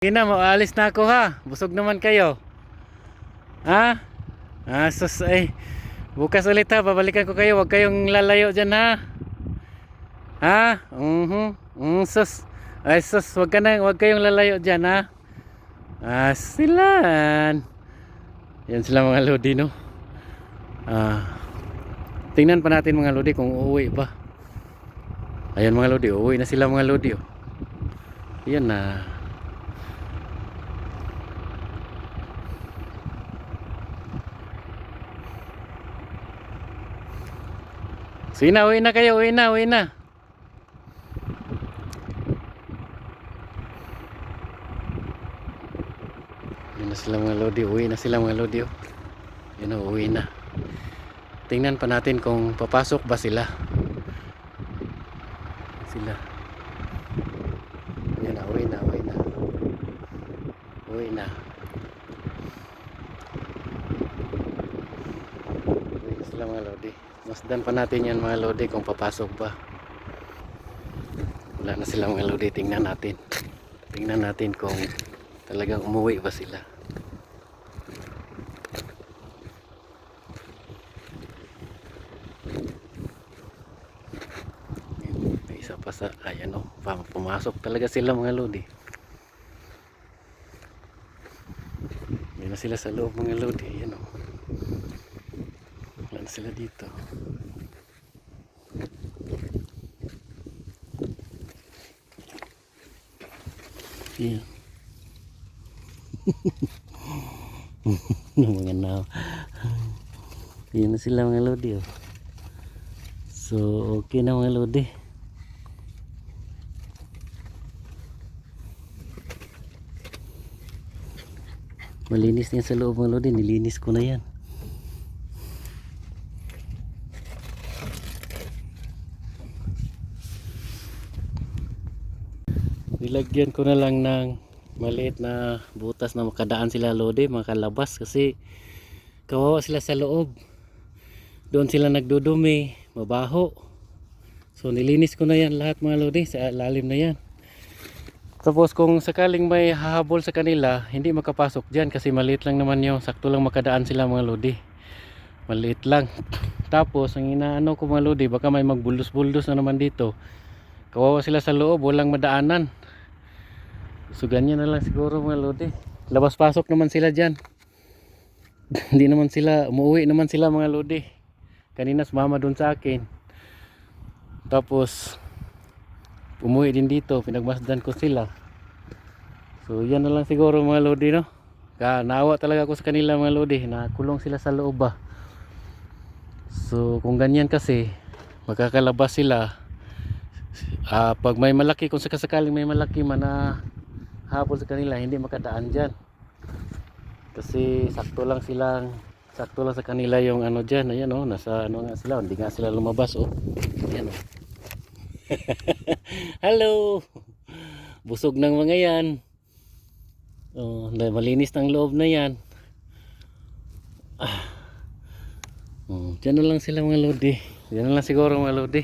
Sige na, maalis na ako ha. Busog naman kayo. Ha? Ah, sus, ay. Bukas ulit ha, babalikan ko kayo. Huwag kayong lalayo dyan ha. Ha? Mhm. Mm, sus. Ay, sus, huwag ka na, huwag kayong lalayo dyan ha. Ah, silan. Yan sila mga lodi, no? Ah. Tingnan pa natin mga lodi kung uuwi pa. Ayan mga lodi, uuwi na sila mga lodi, oh. Yan na. Sige na, uwi na kayo, uwi na, uwi na. Yun na sila mga lodi, uwi na sila mga lodi. Oh. Yun na, uwi na. Tingnan pa natin kung papasok ba sila. Sila. Yan na, uwi na, uwi na. Uwi na. Uwi na sila mga lodi. Masdan pa natin yan mga lodi kung papasok ba. Wala na sila mga lodi. Tingnan natin. Tingnan natin kung talagang umuwi ba sila. May isa pa sa, ayan o, pumasok talaga sila mga lodi. Yan na sila sa loob mga lodi, ayan o. Sila dito. Yan. mga now. Yan na sila mga lodi oh. So, okay na mga lodi. Malinis niya sa loob mga lodi. Nilinis ko na yan. Nilagyan ko na lang ng maliit na butas na makadaan sila lodi, makalabas kasi kawawa sila sa loob. Doon sila nagdudumi, mabaho. So nilinis ko na yan lahat mga lodi sa lalim na yan. Tapos kung sakaling may hahabol sa kanila, hindi makapasok dyan kasi maliit lang naman yun. Sakto lang makadaan sila mga lodi. Maliit lang. Tapos ang inaano ko mga lodi, baka may magbuldos-buldos na naman dito. Kawawa sila sa loob, walang madaanan. So ganyan na lang siguro mga lodi. Labas-pasok naman sila dyan. hindi naman sila, umuwi naman sila mga lodi. Kanina sumama doon sa akin. Tapos umuwi din dito, pinagmasdan ko sila. So yan na lang siguro mga lodi no. Ka naawa talaga ako sa kanila mga lodi, nakulong sila sa loob ba. So kung ganyan kasi magkakalabas sila. Ah, pag may malaki kung sakasakaling may malaki man na habol sa kanila, hindi makadaan diyan. Kasi sakto lang silang sakto lang sa kanila yung ano diyan, ayan oh, nasa ano nga sila, hindi nga sila lumabas oh. Ayan oh. Hello. Busog ng mga yan. Oh, malinis ng loob na yan. Ah. Oh, diyan na lang sila mga lodi. Diyan na lang siguro mga lodi.